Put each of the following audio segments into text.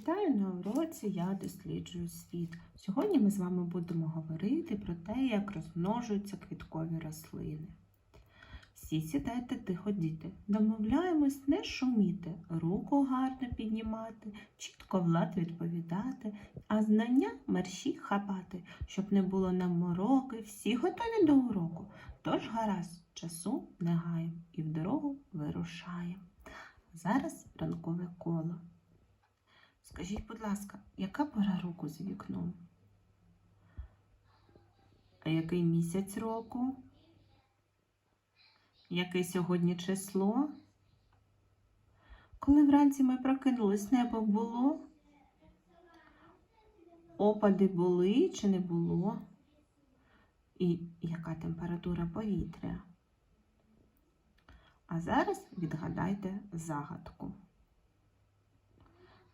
Вітаю на уроці Я досліджую світ. Сьогодні ми з вами будемо говорити про те, як розмножуються квіткові рослини. Всі сідайте тихо, діти. Домовляємось не шуміти, руку гарно піднімати, чітко влад відповідати, а знання мерщі хапати, щоб не було нам мороки, всі готові до уроку. Тож гаразд, часу не гаєм і в дорогу вирушаємо. Зараз ранкове коло. Скажіть, будь ласка, яка пора року за вікном? А який місяць року? Яке сьогодні число? Коли вранці ми прокинулись, небо було? Опади були чи не було? І яка температура повітря? А зараз відгадайте загадку.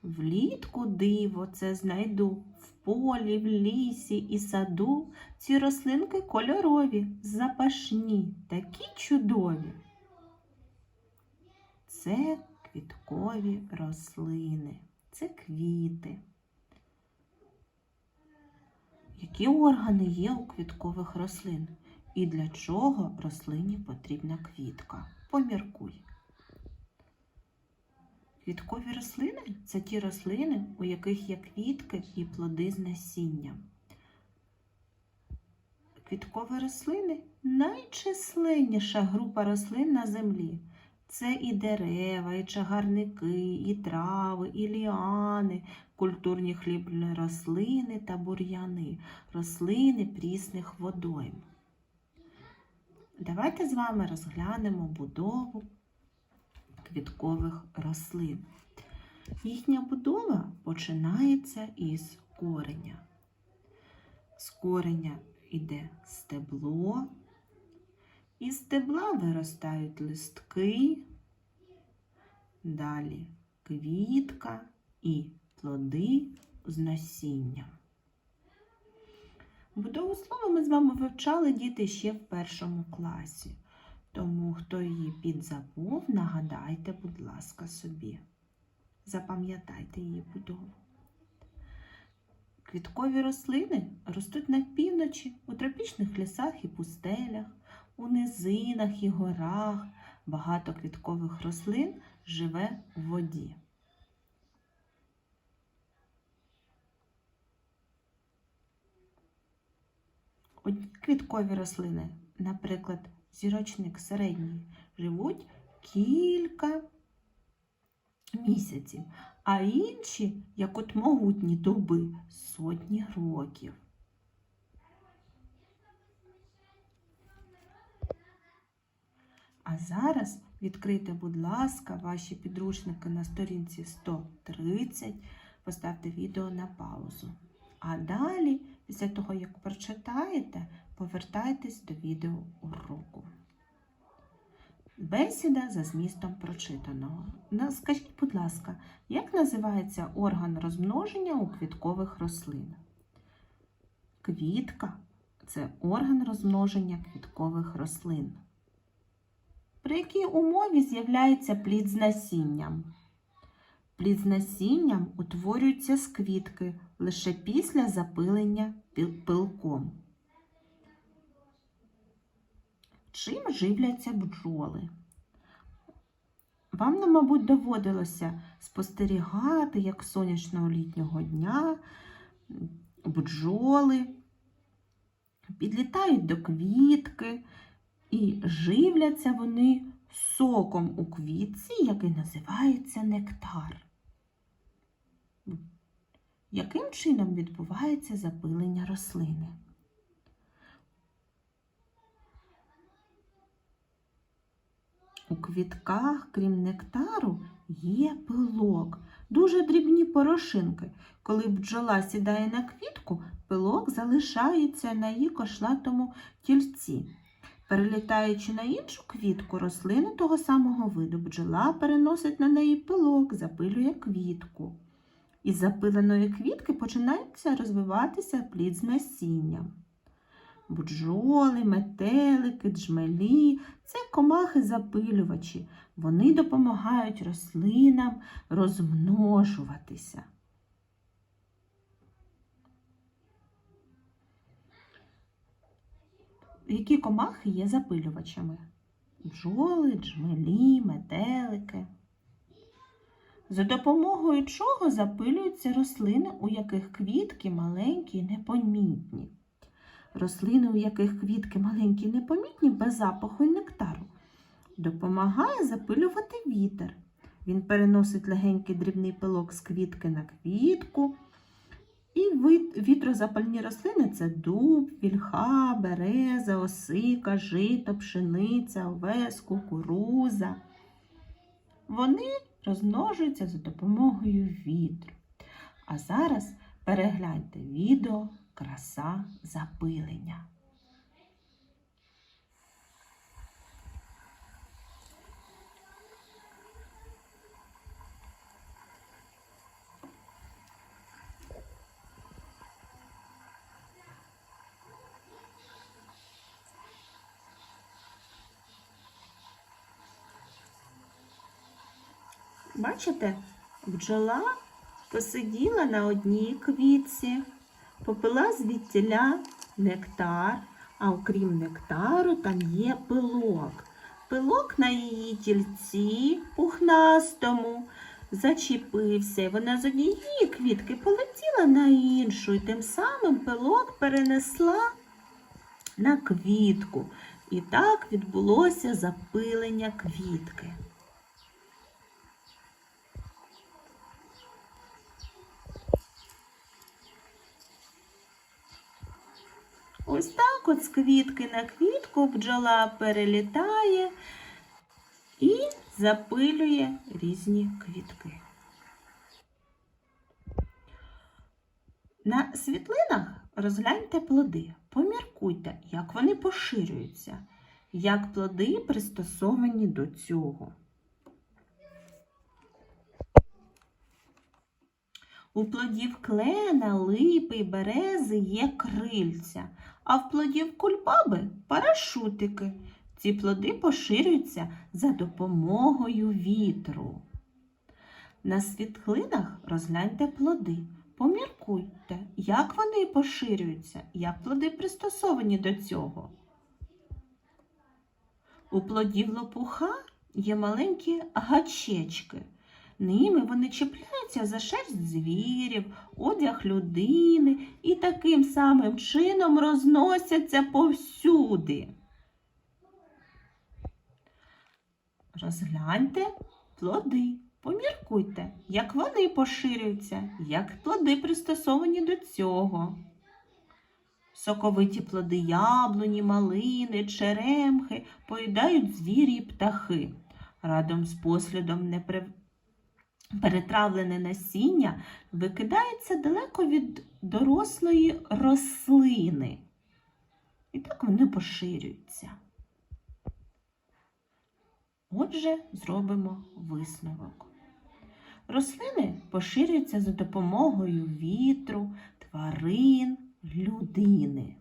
Влітку диво це знайду в полі, в лісі і саду. Ці рослинки кольорові, запашні, такі чудові. Це квіткові рослини, це квіти. Які органи є у квіткових рослин? І для чого рослині потрібна квітка? Поміркуй. Квіткові рослини це ті рослини, у яких є квітки і плоди з насіння. Квіткові рослини найчисленніша група рослин на землі. Це і дерева, і чагарники, і трави, і ліани, культурні хлібні рослини та бур'яни, рослини прісних водойм. Давайте з вами розглянемо будову квіткових рослин. Їхня будова починається із кореня. З кореня йде стебло, із стебла виростають листки, далі квітка і плоди з насінням. Будову слова ми з вами вивчали діти ще в першому класі. Тому, хто її підзабув, нагадайте, будь ласка, собі. Запам'ятайте її будову. Квіткові рослини ростуть на півночі, у тропічних лісах і пустелях, у низинах і горах. Багато квіткових рослин живе в воді. Квіткові рослини, наприклад, зірочник середній, живуть кілька місяців, а інші, як от могутні дуби, сотні років. А зараз відкрийте, будь ласка, ваші підручники на сторінці 130, поставте відео на паузу. А далі, після того, як прочитаєте, повертайтесь до відео уроку. Бесіда за змістом прочитаного. Скажіть, будь ласка, як називається орган розмноження у квіткових рослин? Квітка це орган розмноження квіткових рослин. При якій умові з'являється плід з насінням? Плід з насінням утворюється з квітки лише після запилення пил- пилком. Чим живляться бджоли? Вам, мабуть, доводилося спостерігати, як сонячного літнього дня бджоли підлітають до квітки і живляться вони соком у квітці, який називається нектар. Яким чином відбувається запилення рослини? У квітках, крім нектару, є пилок, дуже дрібні порошинки. Коли бджола сідає на квітку, пилок залишається на її кошлатому тільці. Перелітаючи на іншу квітку рослини того самого виду, бджола переносить на неї пилок, запилює квітку. Із запиленої квітки починається розвиватися плід з насінням. Буджоли, метелики, джмелі це комахи-запилювачі. Вони допомагають рослинам розмножуватися. Які комахи є запилювачами? Бджоли, джмелі, метелики. За допомогою чого запилюються рослини, у яких квітки маленькі і непомітні. Рослини, у яких квітки маленькі непомітні, без запаху і нектару, допомагає запилювати вітер. Він переносить легенький дрібний пилок з квітки на квітку. І вітрозапальні рослини це дуб, вільха, береза, осика, жито, пшениця, овес, кукуруза. Вони розмножуються за допомогою вітру. А зараз перегляньте відео Краса запилення. Бачите, бджола посиділа на одній квітці, попила звідтіля нектар, а окрім нектару там є пилок. Пилок на її тільці пухнастому зачепився, і вона з однієї квітки полетіла на іншу, і тим самим пилок перенесла на квітку. І так відбулося запилення квітки. Ось так от з квітки на квітку бджола перелітає і запилює різні квітки. На світлинах розгляньте плоди, поміркуйте, як вони поширюються, як плоди пристосовані до цього. У плодів клена, липи й берези є крильця, а в плодів кульбаби парашутики. Ці плоди поширюються за допомогою вітру. На світлинах розгляньте плоди. Поміркуйте, як вони поширюються, як плоди пристосовані до цього. У плодів лопуха є маленькі гачечки. Ними вони чіпляються за шерсть звірів, одяг людини і таким самим чином розносяться повсюди. Розгляньте плоди, поміркуйте, як вони поширюються, як плоди пристосовані до цього. Соковиті плоди яблуні, малини, черемхи поїдають звірі й птахи. Радом з послідом непри... перетравлене насіння викидається далеко від дорослої рослини. І так вони поширюються. Отже, зробимо висновок. Рослини поширюються за допомогою вітру, тварин, людини.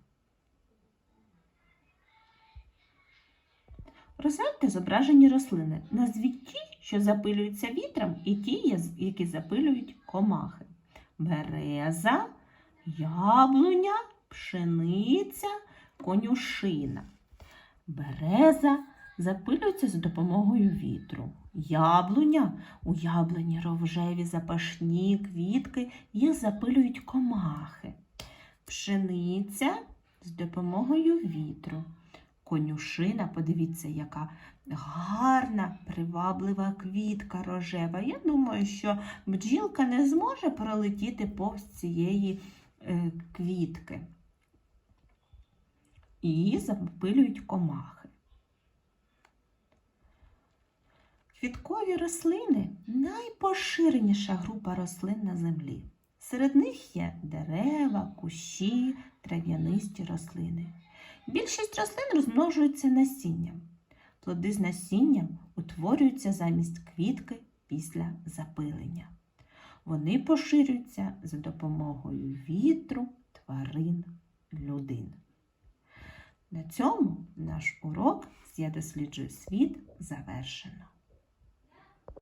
Розгляньте зображені рослини. Назвіть ті, що запилюються вітром, і ті, які запилюють комахи. Береза, яблуня, пшениця, конюшина. Береза запилюється за допомогою вітру. Яблуня у яблуні ровжеві запашні квітки, їх запилюють комахи. Пшениця з допомогою вітру. Конюшина, подивіться, яка гарна, приваблива квітка рожева. Я думаю, що бджілка не зможе пролетіти повз цієї е, квітки. І запилюють комахи. Квіткові рослини найпоширеніша група рослин на землі. Серед них є дерева, кущі, трав'янисті рослини. Більшість рослин розмножуються насінням. Плоди з насінням утворюються замість квітки після запилення. Вони поширюються за допомогою вітру, тварин, людин. На цьому наш урок Я досліджую світ завершено.